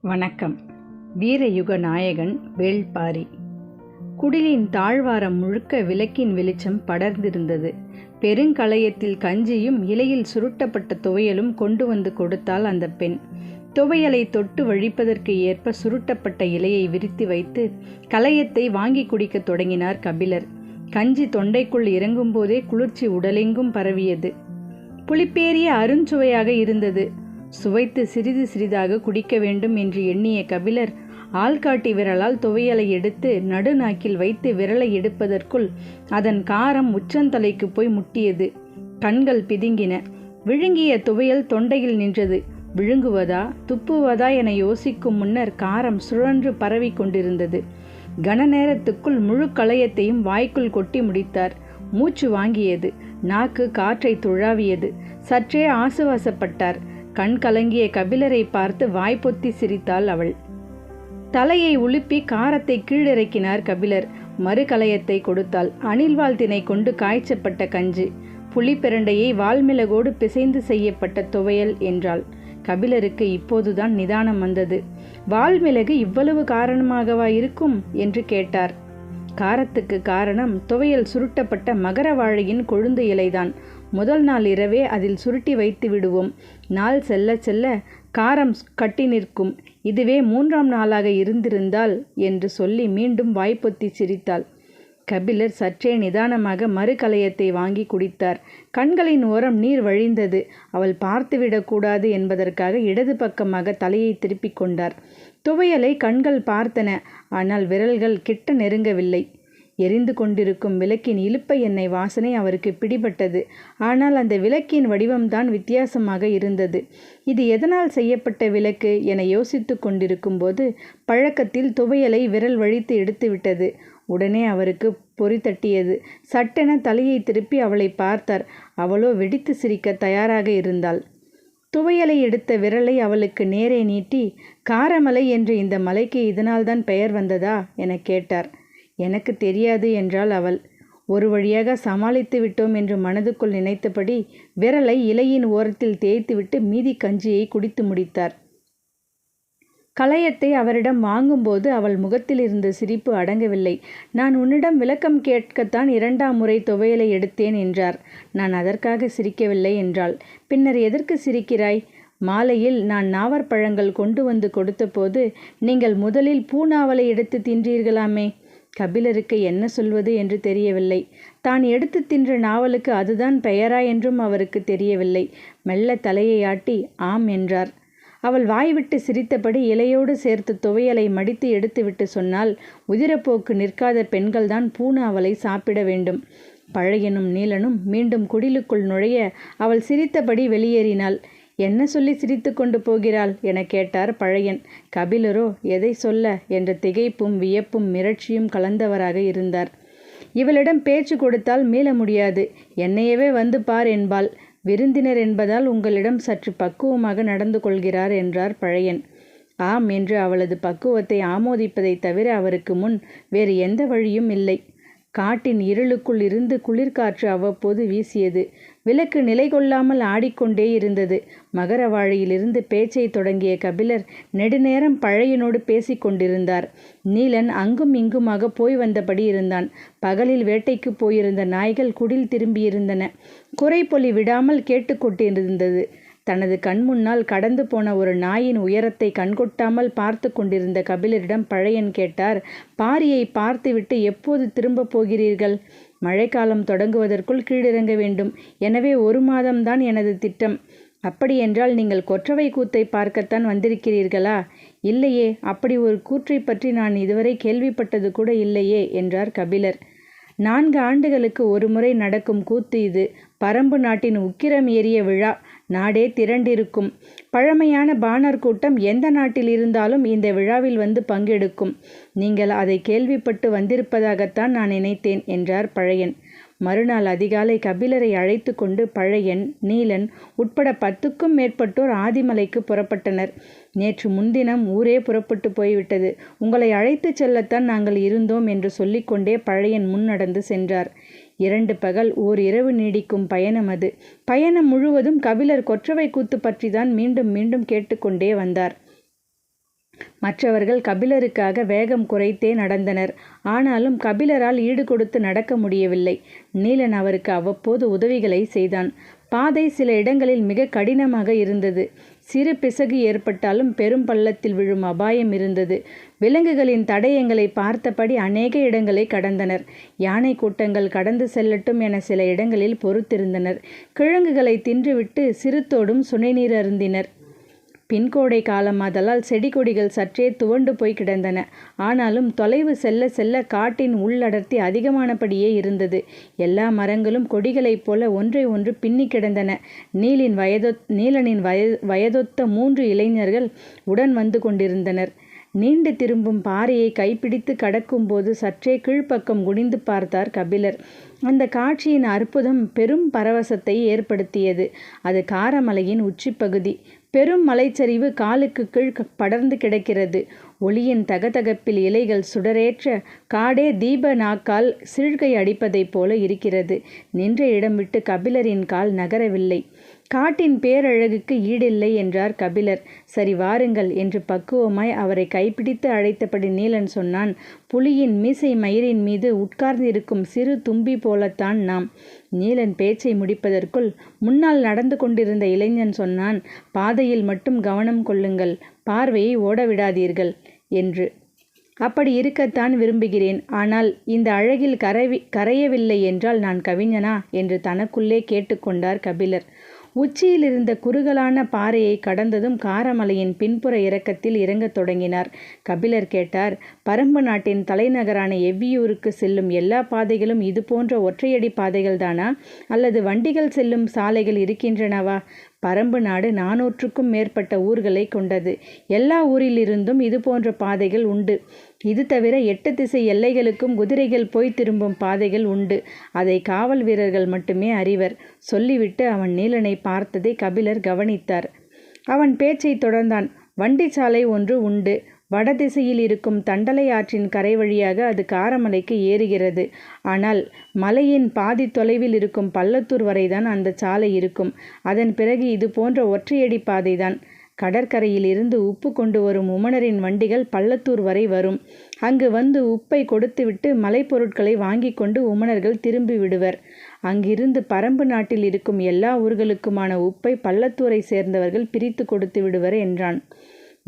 வணக்கம். வீரயுக நாயகன் வேள்பாரி. குடிலின் தாழ்வாரம் முழுக்க விளக்கின் வெளிச்சம் படர்ந்திருந்தது. பெருங்களையத்தில் கஞ்சியும் இலையில் சுருட்டப்பட்ட துவையலும் கொண்டு வந்து கொடுத்தாள் அந்த பெண். துவையலை தொட்டு வழிப்பதற்கு ஏற்ப சுருட்டப்பட்ட இலையை விரித்து வைத்து கலையத்தை வாங்கி குடிக்க தொடங்கினார் கபிலர். கஞ்சி தொண்டைக்குள் இறங்கும்போதே குளிர்ச்சி உடலெங்கும் பரவியது. புளிப்பேறிய அருஞ்சுவையாக இருந்தது. சுவைத்து சிறிது சிறிதாக குடிக்க வேண்டும் என்று எண்ணிய கபிலர் ஆள்காட்டி விரலால் துவையலை எடுத்து நடுநாக்கில் வைத்து விரலை எடுப்பதற்குள் அதன் காரம் உச்சந்தலைக்கு போய் முட்டியது. கண்கள் பிதுங்கின. விழுங்கிய துவையல் தொண்டையில் நின்றது. விழுங்குவதா துப்புவதா என யோசிக்கும் முன்னர் காரம் சுழன்று பரவி கொண்டிருந்தது. கன நேரத்துக்குள் முழு களையத்தையும் வாய்க்குள் கொட்டி முடித்தார். மூச்சு வாங்கியது. நாக்கு காற்றை துழாவியது. சற்றே ஆசுவாசப்பட்டார். கண் கலங்கிய கபிலரை பார்த்து வாய்ப்பொத்தி சிரித்தாள் அவள். தலையை உலுப்பி காரத்தை கீழிறக்கினார் கபிலர். மறுகலயத்தை கொடுத்தாள். அணில்வால் திணை கொண்டு காய்ச்சப்பட்ட கஞ்சி. புளிப்பிரண்டையை வால்மிளகோடு பிசைந்து செய்யப்பட்ட துவையல் என்றாள். கபிலருக்கு இப்போதுதான் நிதானம் வந்தது. வால்மிளகு இவ்வளவு காரணமாகவா இருக்கும்? என்று கேட்டார். காரத்துக்கு காரணம் துவையல் சுருட்டப்பட்ட மகர வாழையின் கொழுந்து இலைதான். முதல் நாள் இரவே அதில் சுருட்டி வைத்து விடுவோம். நாள் செல்ல செல்ல காரம் கட்டி நிற்கும். இதுவே மூன்றாம் நாளாக இருந்திருந்தால் என்று சொல்லி மீண்டும் வாய்ப்பொத்தி சிரித்தாள். கபிலர் சற்றே நிதானமாக மறுகலையத்தை வாங்கி குடித்தார். கண்களின் ஓரம் நீர் வழிந்தது. அவள் பார்த்துவிடக்கூடாது என்பதற்காக இடது பக்கமாக தலையை திருப்பிக் கொண்டார். துவையலை கண்கள் பார்த்தன. ஆனால் விரல்கள் கிட்ட நெருங்கவில்லை. எரிந்து கொண்டிருக்கும் விளக்கின் இழுப்ப எண்ணெய் வாசனை அவருக்கு பிடிபட்டது. ஆனால் அந்த விளக்கின் வடிவம்தான் வித்தியாசமாக இருந்தது. இது எதனால் செய்யப்பட்ட விளக்கு என யோசித்து கொண்டிருக்கும் போது பழக்கத்தில் துவையலை விரல் வழித்து எடுத்துவிட்டது. உடனே அவருக்கு பொறி தட்டியது. சட்டென தலையை திருப்பி அவளை பார்த்தார். அவளோ வெடித்து சிரிக்க தயாராக இருந்தாள். துவையலை எடுத்த விரலை அவளுக்கு நேரே நீட்டி காரமலை என்று இந்த மலைக்கு இதனால்தான் பெயர் வந்ததா? என கேட்டார். எனக்கு தெரியாது என்றாள் அவள். ஒரு வழியாக சமாளித்து விட்டோம் என்று மனதுக்குள் நினைத்தபடி விரலை இலையின் ஓரத்தில் தேய்த்துவிட்டு மீதி கஞ்சியை குடித்து முடித்தார். கலையத்தை அவரிடம் வாங்கும்போது அவள் முகத்தில் இருந்த சிரிப்பு அடங்கவில்லை. நான் உன்னிடம் விளக்கம் கேட்கத்தான் இரண்டாம் முறை துவையலை எடுத்தேன் என்றார். நான் அதற்காக சிரிக்கவில்லை என்றாள். பின்னர் எதற்கு சிரிக்கிறாய்? மாலையில் நான் நாவற்பழங்கள் கொண்டு வந்து கொடுத்தபோது நீங்கள் முதலில் பூநாவலை எடுத்து தின்றீர்களாமே? கபிலருக்கு என்ன சொல்வது என்று தெரியவில்லை. தான் எடுத்து தின்ற நாவலுக்கு அதுதான் பெயரா என்றும் அவருக்கு தெரியவில்லை. மெல்ல தலையை ஆட்டி ஆம் என்றார். அவள் வாய்விட்டு சிரித்தபடி இலையோடு சேர்த்து துவையலை மடித்து எடுத்துவிட்டு சொன்னால் உதிரப்போக்கு நிற்காத பெண்கள்தான் பூனாவலை சாப்பிட வேண்டும் பழையனும் நீலனும் மீண்டும் குடிலுக்குள் நுழைய அவள் சிரித்தபடி வெளியேறினாள். என்ன சொல்லி சிரித்து கொண்டு போகிறாள் என கேட்டார் பழையன். கபிலரோ எதை சொல்ல என்ற திகைப்பும் வியப்பும் மிரட்சியும் கலந்தவராக இருந்தார். இவளிடம் பேச்சு கொடுத்தால் மீள முடியாது. என்னையவே வந்து பார் என்பாள். விருந்தினர் என்பதால் உங்களிடம் சற்று பக்குவமாக நடந்து கொள்கிறார் என்றார் பழையன். ஆம் என்று அவளது பக்குவத்தை ஆமோதிப்பதை தவிர அவருக்கு முன் வேறு எந்த வழியும் இல்லை. காட்டின் இருளுக்குள் இருந்து குளிர்காற்று அவ்வப்போது வீசியது. விளக்கு நிலை கொள்ளாமல் ஆடிக்கொண்டே இருந்தது. மகரவாழையிலிருந்து பேச்சை தொடங்கிய கபிலர் நெடுநேரம் பழையனோடு பேசிக்கொண்டிருந்தார் நீலன் அங்கும் இங்குமாக போய் வந்தபடி இருந்தான். பகலில் வேட்டைக்கு போயிருந்த நாய்கள் குடில் திரும்பியிருந்தன. குறைப்பொலி விடாமல் கேட்டுக்கொண்டிருந்தது தனது கண் முன்னால் கடந்து போன ஒரு நாயின் உயரத்தை கண்கொட்டாமல் பார்த்து கொண்டிருந்த கபிலரிடம் பழையன் கேட்டார் பாரியை பார்த்துவிட்டு எப்போது திரும்பப் போகிறீர்கள்? மழைக்காலம் தொடங்குவதற்குள் கீழிறங்க வேண்டும். எனவே ஒரு மாதம்தான் எனது திட்டம். அப்படியென்றால் நீங்கள் கொற்றவை கூத்தை பார்க்கத்தான் வந்திருக்கிறீர்களா? இல்லையே அப்படி ஒரு கூற்றை பற்றி நான் இதுவரை கேள்விப்பட்டது கூட இல்லையே என்றார் கபிலர். நான்கு ஆண்டுகளுக்கு ஒரு முறை நடக்கும் கூத்து இது. பரம்பு நாட்டின் உக்கிரம் ஏறிய விழா. நாடே திரண்டிருக்கும். பழமையான பாணர் கூட்டம் எந்த நாட்டில் இருந்தாலும் இந்த விழாவில் வந்து பங்கெடுக்கும். நீங்கள் அதை கேள்விப்பட்டு வந்திருப்பதாகத்தான் நான் நினைத்தேன் என்றார் பழையன். மறுநாள் அதிகாலை கபிலரை அழைத்து கொண்டு பழையன் நீலன் உட்பட பத்துக்கும் மேற்பட்டோர் ஆதிமலைக்கு புறப்பட்டனர். நேற்று முன்தினம் ஊரே புறப்பட்டு போய்விட்டது. உங்களை அழைத்துச் செல்லத்தான் நாங்கள் இருந்தோம் என்று சொல்லிக்கொண்டே பழையன் முன்னடந்து சென்றார். இரண்டு பகல் ஓர் இரவு நீடிக்கும் பயணம் அது. பயணம் முழுவதும் கபிலர் கொற்றவை கூத்து பற்றிதான் மீண்டும் மீண்டும் கேட்டுக்கொண்டே வந்தார். மற்றவர்கள் கபிலருக்காக வேகம் குறைத்தே நடந்தனர். ஆனாலும் கபிலரால் ஈடு கொடுத்து நடக்க முடியவில்லை. நீலன் அவருக்கு அவ்வப்போது உதவிகளை செய்தான். பாதை சில இடங்களில் மிக கடினமாக இருந்தது. சிறு பிசகு ஏற்பட்டாலும் பெரும் பள்ளத்தில் விழும் அபாயம் இருந்தது. விலங்குகளின் தடயங்களை பார்த்தபடி அநேக இடங்களை கடந்தனர். யானை கூட்டங்கள் கடந்து செல்லட்டும் என சில இடங்களில் பொறுத்திருந்தனர். கிழங்குகளை தின்றுவிட்டு சிறுத்தோடும் சுனைநீர் அருந்தினர். பின்கோடை காலமாதலால் செடி கொடிகள் சற்றே துவண்டு போய் கிடந்தன. ஆனாலும் தொலைவு செல்ல செல்ல காட்டின் உள்ளடர்த்தி அதிகமானபடியே இருந்தது. எல்லா மரங்களும் கொடிகளைப் போல ஒன்றை ஒன்று பின்னி கிடந்தன. நீலின் வயதொ நீலனின் வய வயதொத்த மூன்று இளைஞர்கள் உடன் வந்து கொண்டிருந்தனர். நீண்டு திரும்பும் பாறையை கைப்பிடித்து கடக்கும்போது சற்றே கீழ்ப்பக்கம் குனிந்து பார்த்தார் கபிலர். அந்த காட்சியின் அற்புதம் பெரும் பரவசத்தை ஏற்படுத்தியது. அது காரமலையின் உச்சிப்பகுதி. பெரும் மலைச்சரிவு காலுக்கு கீழ் படர்ந்து கிடக்கிறது. ஒளியின் தகதகப்பில் இலைகள் சுடரேற்ற காடே தீப நாக்கால் சிழ்கை அடிப்பதைப் போல இருக்கிறது. நின்ற இடம் விட்டு கபிலரின் கால் நகரவில்லை. காட்டின் பேரழகுக்கு ஈடில்லை என்றார் கபிலர். சரி வாருங்கள் என்று பக்குவமாய் அவரை கைப்பிடித்து அழைத்தபடி நீலன் சொன்னான் புலியின் மீசை மயிரின் மீது உட்கார்ந்திருக்கும் சிறு தும்பி போலத்தான் நாம் நீலன் பேச்சை முடிப்பதற்குள் முன்னால் நடந்து கொண்டிருந்த இளைஞன் சொன்னான் பாதையில் மட்டும் கவனம் கொள்ளுங்கள் பார்வையை ஓடவிடாதீர்கள் என்று. அப்படி இருக்கத்தான் விரும்புகிறேன் ஆனால் இந்த அழகில் கரைவி கரையவில்லை என்றால் நான் கவிஞனா என்று தனக்குள்ளே கேட்டுக்கொண்டார் கபிலர். உச்சியில் இருந்த குறுகலான பாறையை கடந்ததும் காரமலையின் பின்புற இறக்கத்தில் இறங்கத் தொடங்கினார். கபிலர் கேட்டார் பரம்பு நாட்டின் தலைநகரான எவ்வியூருக்கு செல்லும் எல்லா பாதைகளும் இது போன்ற ஒற்றையடி பாதைகள்தானா? அல்லது வண்டிகள் செல்லும் சாலைகள் இருக்கின்றனவா? பரம்பு நாடு நானூற்றுக்கும் மேற்பட்ட ஊர்களை கொண்டது. எல்லா ஊரிலிருந்தும் இது போன்ற பாதைகள் உண்டு. இது தவிர எட்டு திசை எல்லைகளுக்கும் குதிரைகள் போய் திரும்பும் பாதைகள் உண்டு. அதை காவல் வீரர்கள் மட்டுமே அறிவர். சொல்லிவிட்டு அவன் நீலனை பார்த்ததை கபிலர் கவனித்தார். அவன் பேச்சை தொடர்ந்தான். வண்டி சாலை ஒன்று உண்டு. வடதிசையில் இருக்கும் தண்டலை ஆற்றின் கரை வழியாக அது காரமலைக்கு ஏறுகிறது. ஆனால் மலையின் பாதி தொலைவில் இருக்கும் பள்ளத்தூர் வரைதான் அந்த சாலை இருக்கும். அதன் பிறகு இது போன்ற ஒற்றையடி பாதைதான். கடற்கரையில் இருந்து உப்பு கொண்டு வரும் உமணரின் வண்டிகள் பள்ளத்தூர் வரை வரும். அங்கு வந்து உப்பை கொடுத்துவிட்டு மலைப்பொருட்களை வாங்கி கொண்டு உமணர்கள் திரும்பி விடுவர். அங்கிருந்து பரம்பு நாட்டில் இருக்கும் எல்லா ஊர்களுக்குமான உப்பை பள்ளத்தூரை சேர்ந்தவர்கள் பிரித்து கொடுத்து விடுவர் என்றான்.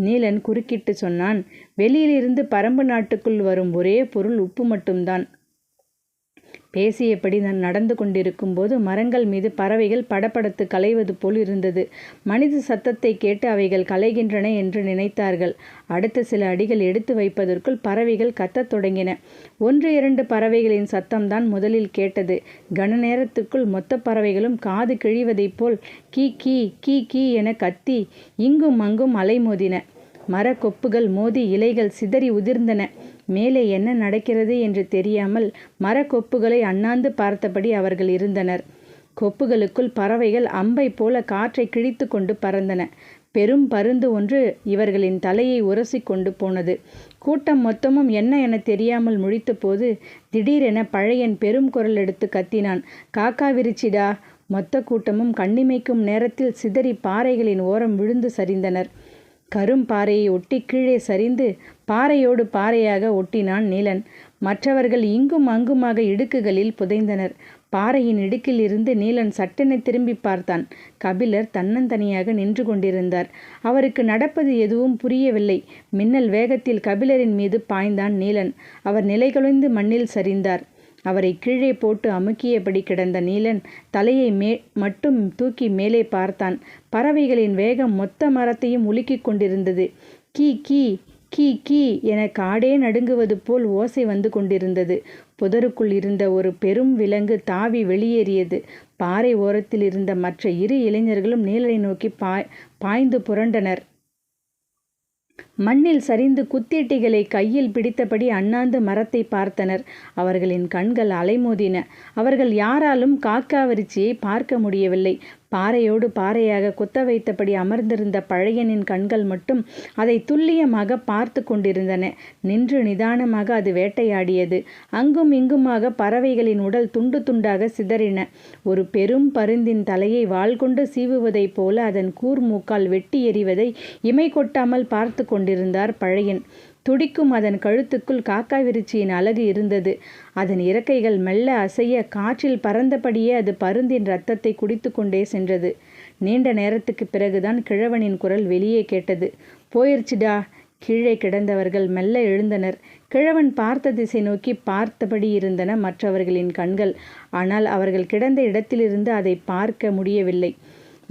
நீலன் குறுக்கிட்டு சொன்னான் வெளியிலிருந்து பரம்பு நாட்டுக்குள் வரும் ஒரே பொருள் உப்பு மட்டும்தான். பேசியபடி நான் நடந்து கொண்டிருக்கும் போது மரங்கள் மீது பறவைகள் படபடத்து கலைவது போல் இருந்தது. மனித சத்தத்தை கேட்டு அவைகள் கலைகின்றன என்று நினைத்தார்கள். அடுத்த சில அடிகள் எடுத்து வைப்பதற்குள் பறவைகள் கத்தத் தொடங்கின. ஒன்று இரண்டு பறவைகளின் சத்தம்தான் முதலில் கேட்டது. கன நேரத்துக்குள் மொத்த பறவைகளும் காது கிழிவதைப் போல் கீ கீ கீ கீ என கத்தி இங்கும் அங்கும் அலைமோதின. மரக்கொப்புகள் மோதி இலைகள் சிதறி உதிர்ந்தன. மேலே என்ன நடக்கிறது என்று தெரியாமல் மரக்கொப்புகளை அண்ணாந்து பார்த்தபடி அவர்கள் இருந்தனர். கொப்புகளுக்குள் பறவைகள் அம்பை போல காற்றை கிழித்து கொண்டு பறந்தன. பெரும் பருந்து ஒன்று இவர்களின் தலையை உரசி கொண்டு போனது. கூட்டம் மொத்தமும் என்ன என தெரியாமல் முழித்தபோது திடீரென பழையன் பெரும் குரல் எடுத்து கத்தினான். காக்கா விரிச்சிடா. மொத்த கூட்டமும் கண்ணிமைக்கும் நேரத்தில் சிதறி பாறைகளின் ஓரம் விழுந்து சரிந்தனர். கரும்பாறையை ஒட்டி கீழே சரிந்து பாறையோடு பாறையாக ஒட்டினான் நீலன். மற்றவர்கள் இங்கும் அங்குமாக இடுக்குகளில் புதைந்தனர். பாறையின் இடுக்கில் இருந்து நீலன் சட்டென திரும்பி பார்த்தான். கபிலர் தன்னந்தனியாக நின்று கொண்டிருந்தார். அவருக்கு நடப்பது எதுவும் புரியவில்லை. மின்னல் வேகத்தில் கபிலரின் மீது பாய்ந்தான் நீலன். அவர் நிலைகுலைந்து மண்ணில் சரிந்தார். அவரை கீழே போட்டு அமுக்கியபடி கிடந்த நீலன் தலையை மே மட்டும் தூக்கி மேலே பார்த்தான். பறவைகளின் வேகம் மொத்த மரத்தையும் உலுக்கிக் கொண்டிருந்தது. கீ கீ கீ கீ என காடே நடுங்குவது போல் ஓசை வந்து கொண்டிருந்தது. புதருக்குள் இருந்த ஒரு பெரும் விலங்கு தாவி வெளியேறியது. பாறை ஓரத்தில் இருந்த மற்ற இரு இளைஞர்களும் நீலனை நோக்கி பாய் பாய்ந்து புரண்டனர். மண்ணில் சரிந்து குத்தீட்டிகளை கையில் பிடித்தபடி அண்ணாந்து மரத்தை பார்த்தனர். அவர்களின் கண்கள் அலைமோதின. அவர்கள் யாராலும் காக்காவரிச்சியை பார்க்க முடியவில்லை. பாறையோடு பாறையாக குத்த வைத்தபடி அமர்ந்திருந்த பழையனின் கண்கள் மட்டும் அதை துல்லியமாக பார்த்து கொண்டிருந்தன. நின்று நிதானமாக அது வேட்டையாடியது. அங்கும் இங்குமாக பறவைகளின் உடல் துண்டு துண்டாக சிதறின. ஒரு பெரும் பருந்தின் தலையை வாள் கொண்டு சீவுவதைப் போல அதன் கூர்மூக்கால் வெட்டி எறிவதை இமை கொட்டாமல் பார்த்து கொண்டிருந்தார் பழையன். துடிக்கும் அதன் கழுத்துக்குள் காக்கா விருச்சியின் அழகு இருந்தது. அதன் இறக்கைகள் மெல்ல அசைய காற்றில் பறந்தபடியே அது பருந்தின் ரத்தத்தை குடித்து கொண்டே சென்றது. நீண்ட நேரத்துக்கு பிறகுதான் கிழவனின் குரல் வெளியே கேட்டது. போயிருச்சுடா. கீழே கிடந்தவர்கள் மெல்ல எழுந்தனர். கிழவன் பார்த்த திசை நோக்கி பார்த்தபடி இருந்தன மற்றவர்களின் கண்கள். ஆனால் அவர்கள் கிடந்த இடத்திலிருந்து அதை பார்க்க முடியவில்லை.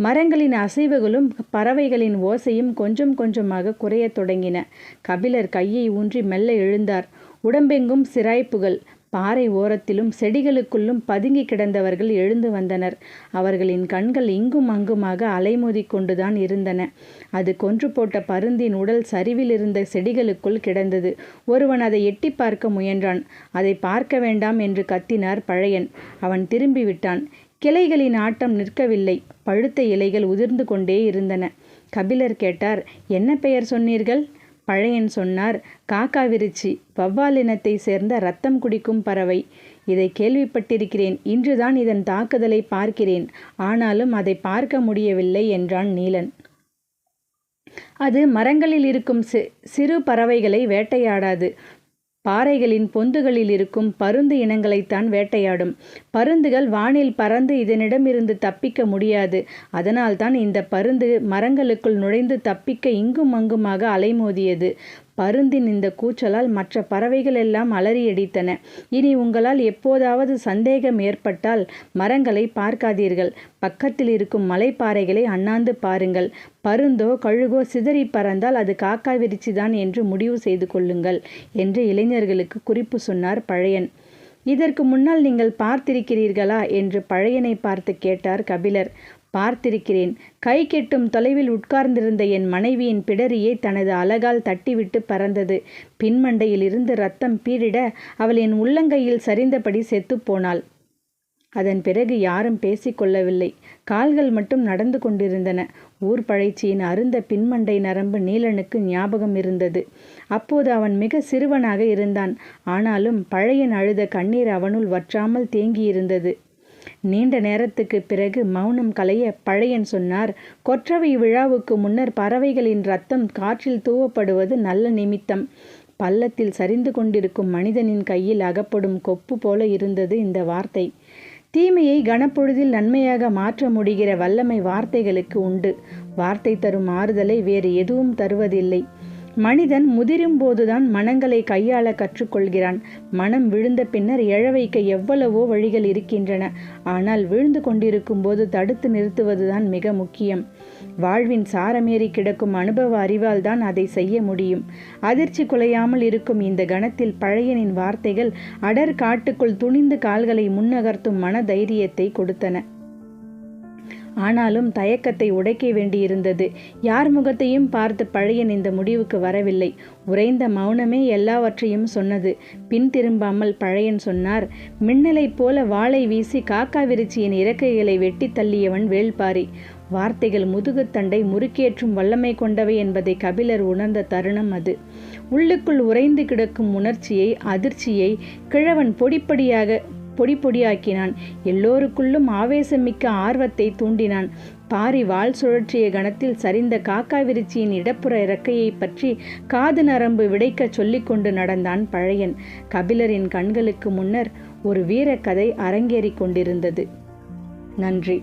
மரங்களின் அசைவுகளும் பறவைகளின் ஓசையும் கொஞ்சம் கொஞ்சமாக குறையத் தொடங்கின. கபிலர் கையை ஊன்றி மெல்ல எழுந்தார். உடம்பெங்கும் சிராய்ப்புகள். பாறை ஓரத்திலும் செடிகளுக்குள்ளும் பதுங்கி கிடந்தவர்கள் எழுந்து வந்தனர். அவர்களின் கண்கள் இங்கும் அங்குமாக அலைமோதி கொண்டுதான் இருந்தன. அது கொன்று போட்ட பருந்தின் உடல் சரிவில் இருந்த செடிகளுக்குள் கிடந்தது. ஒருவன் அதை எட்டி பார்க்க முயன்றான். அதை பார்க்க வேண்டாம் என்று கத்தினார் பழையன். அவன் திரும்பி விட்டான். கிளைகளின் ஆட்டம் நிற்கவில்லை. பழுத்த இலைகள் உதிர்ந்து கொண்டே இருந்தன. கபிலர் கேட்டார் என்ன பெயர் சொன்னீர்கள்? பழையன் சொன்னார் காக்காவிருச்சி. வவ்வாலினத்தை சேர்ந்த ரத்தம் குடிக்கும் பறவை. இதை கேள்விப்பட்டிருக்கிறேன். இன்றுதான் இதன் தாக்குதலை பார்க்கிறேன். ஆனாலும் அதை பார்க்க முடியவில்லை என்றான் நீலன். அது மரங்களில் இருக்கும் சிறு பறவைகளை வேட்டையாடாது. பாறைகளின் பொந்துகளில் இருக்கும் பருந்து இனங்களைத்தான் வேட்டையாடும். பருந்துகள் வானில் பறந்து இதனிடமிருந்து தப்பிக்க முடியாது. அதனால்தான் இந்த பருந்து மரங்களுக்குள் நுழைந்து தப்பிக்க இங்கும் அங்குமாக அலைமோதியது. பருந்தின் இந்த கூச்சலால் மற்ற பறவைகள் எல்லாம் அலறியடித்தன. இனி உங்களால் எப்போதாவது சந்தேகம் ஏற்பட்டால் மரங்களை பார்க்காதீர்கள். பக்கத்தில் இருக்கும் மலைப்பாறைகளை அண்ணாந்து பாருங்கள். பருந்தோ கழுகோ சிதறி பறந்தால் அது காக்காய் விரிச்சிதான் என்று முடிவு செய்து கொள்ளுங்கள் என்று இளைஞர்களுக்கு குறிப்பு சொன்னார் பழையன். இதற்கு முன்னால் நீங்கள் பார்த்திருக்கிறீர்களா? என்று பழையனை பார்த்து கேட்டார் கபிலர். பார்த்திருக்கிறேன். கை கெட்டும் தொலைவில் உட்கார்ந்திருந்த என் மனைவியின் பிடரியை தனது அலகால் தட்டிவிட்டு பறந்தது. பின்மண்டையில் இருந்து ரத்தம் பீரிட அவள் என் உள்ளங்கையில் சரிந்தபடி செத்துப்போனாள் அதன் பிறகு யாரும் பேசிக்கொள்ளவில்லை கால்கள் மட்டும் நடந்து கொண்டிருந்தன. ஊர் பழைச்சியின் அருந்த பின்மண்டை நரம்பு நீலனுக்கு ஞாபகம் இருந்தது. அப்போது அவன் மிக சிறுவனாக இருந்தான். ஆனாலும் பழையன் அழுத கண்ணீர் அவனுள் வற்றாமல் தேங்கியிருந்தது. நீண்ட நேரத்துக்கு பிறகு மௌனம் கலைய பழையன் சொன்னார். கொற்றவை விழாவுக்கு முன்னர் பறவைகளின் ரத்தம் காற்றில் தூவப்படுவது நல்ல நிமித்தம். பள்ளத்தில் சரிந்து கொண்டிருக்கும் மனிதனின் கையில் அகப்படும் கொப்பு போல இருந்தது இந்த வார்த்தை. தீமையை கனப்பொழுதில் நன்மையாக மாற்ற முடிகிற வல்லமை வார்த்தைகளுக்கு உண்டு. வார்த்தை தரும் ஆறுதலை வேறு எதுவும் தருவதில்லை. மனிதன் முதிரும் போதுதான் மனங்களை கையாள கற்றுக்கொள்கிறான். மனம் விழுந்த பின்னர் எழ வைக்க எவ்வளவோ வழிகள் இருக்கின்றன. ஆனால் விழுந்து கொண்டிருக்கும் போது தடுத்து நிறுத்துவதுதான் மிக முக்கியம். வாழ்வின் சாரமேறி கிடக்கும் அனுபவ அறிவால் தான் அதை செய்ய முடியும். அதிர்ச்சி குலையாமல் இருக்கும் இந்த கணத்தில் பழையனின் வார்த்தைகள் அடர் காட்டுக்குள் துணிந்து கால்களை முன்னகர்த்தும் மன தைரியத்தை கொடுத்தன. ஆனாலும் தயக்கத்தை உடைக்க வேண்டியிருந்தது. யார் முகத்தையும் பார்த்து பழையன் இந்த முடிவுக்கு வரவில்லை. உறைந்த மௌனமே எல்லாவற்றையும் சொன்னது. பின் திரும்பாமல் பழையன் சொன்னார் மின்னலைப் போல வாளை வீசி காக்கா விருச்சியின் இறக்கைகளை வெட்டி தள்ளியவன் வேள்பாரி. வார்த்தைகள் முதுகுத்தண்டை முறுக்கேற்றும் வல்லமை கொண்டவை என்பதை கபிலர் உணர்ந்த தருணம் அது. உள்ளுக்குள் உறைந்து கிடக்கும் உணர்ச்சியை அதிர்ச்சியை கிழவன் பொடிப்படியாக பொடி பொடியாக்கினான். எல்லோருக்குள்ளும் ஆவேசமிக்க ஆர்வத்தை தூண்டினான். பாரி வால் சுழற்றிய கணத்தில் சரிந்த காக்கா விருச்சியின் இடப்புற இறக்கையை பற்றி காது நரம்பு விடைக்க சொல்லிக்கொண்டு நடந்தான் பழையன். கபிலரின் கண்களுக்கு முன்னர் ஒரு வீரக்கதை அரங்கேறிக் கொண்டிருந்தது. நன்றி.